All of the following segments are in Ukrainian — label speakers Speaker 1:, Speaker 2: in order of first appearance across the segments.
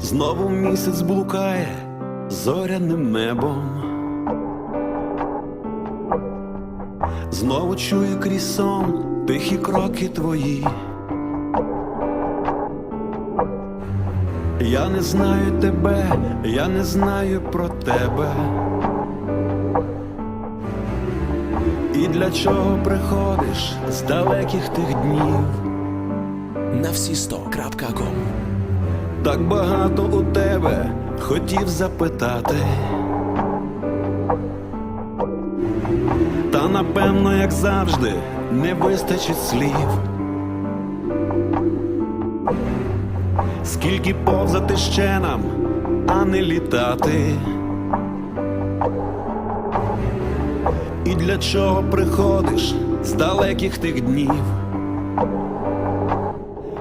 Speaker 1: Знову місяць блукає зоряним небом. Знову чую крізь сон тихі кроки твої. Я не знаю тебе, я не знаю про тебе. І для чого приходиш з далеких тих днів?
Speaker 2: на всі 100.com
Speaker 1: Так багато у тебе хотів запитати. Та напевно, як завжди, не вистачить слів. Скільки повзати ще нам, а не літати. І для чого приходиш з далеких тих днів?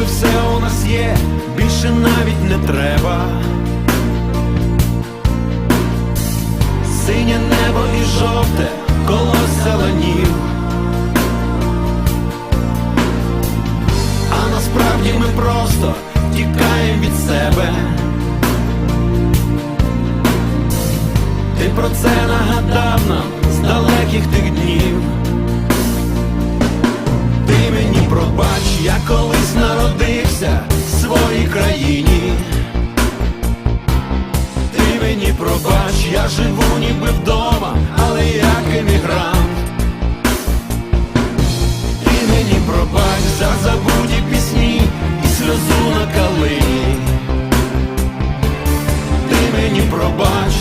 Speaker 1: Ніби все у нас є, більше навіть не треба. Синє небо і жовте колось зеленів. А насправді ми просто тікаємо від себе. Ти про це нагадав нам живу ніби вдома, але як емігрант. Ти мені пробач за забуті пісні і сльозу на калині. Ти мені пробач,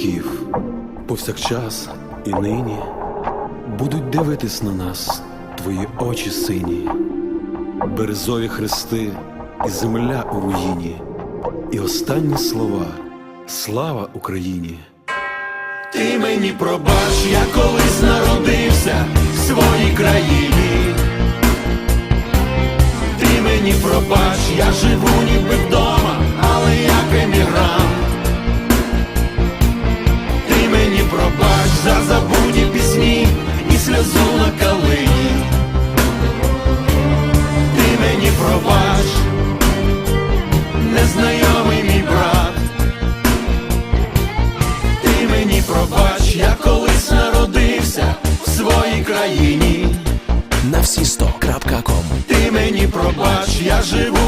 Speaker 1: віків, повсякчас і нині будуть дивитись на нас твої очі сині березові хрести і земля у руїні, і останні слова Слава Україні! Ти мені пробач, я колись народився в своїй країні. Ти мені пробач, я живу ніби вдома,
Speaker 2: 100.com
Speaker 1: Ти мені пробач, я живу